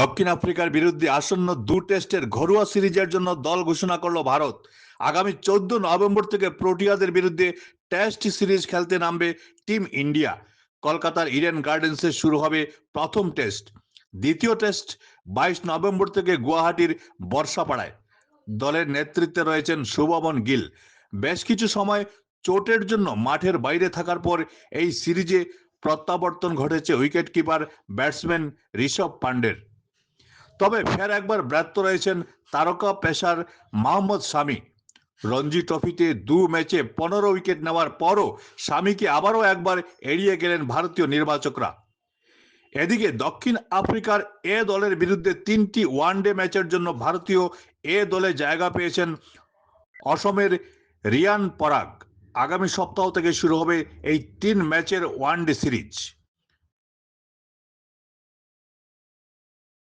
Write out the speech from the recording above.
দক্ষিণ আফ্রিকার বিরুদ্ধে আসন্ন দু টেস্টের ঘরোয়া সিরিজের জন্য দল ঘোষণা করল ভারত। আগামী চোদ্দ নভেম্বর থেকে প্রোটিয়াদের বিরুদ্ধে টেস্ট সিরিজ খেলতে নামবে টিম ইন্ডিয়া। কলকাতার ইডেন গার্ডেন্সে শুরু হবে প্রথম টেস্ট। দ্বিতীয় টেস্ট বাইশ নভেম্বর থেকে গুয়াহাটির বর্ষাপাড়ায়। দলের নেতৃত্বে রয়েছেন শুভমন গিল। বেশ কিছু সময় চোটের জন্য মাঠের বাইরে থাকার পর এই সিরিজে প্রত্যাবর্তন ঘটেছে উইকেট কিপার ব্যাটসম্যান ঋষভ পান্ডের তবে ফের একবার ব্যর্থ রয়েছেন তারকা পেসার মোহাম্মদ শামি। রঞ্জি ট্রফিতে দু ম্যাচে পনেরো উইকেট নেওয়ার পরও স্বামীকে আবারও একবার এড়িয়ে গেলেন ভারতীয় নির্বাচকরা। এদিকে দক্ষিণ আফ্রিকার এ দলের বিরুদ্ধে তিনটি ওয়ানডে ম্যাচের জন্য ভারতীয় এ দলে জায়গা পেয়েছেন অসমের রিয়ান পরাগ। আগামী সপ্তাহ থেকে শুরু হবে এই তিন ম্যাচের ওয়ানডে সিরিজ।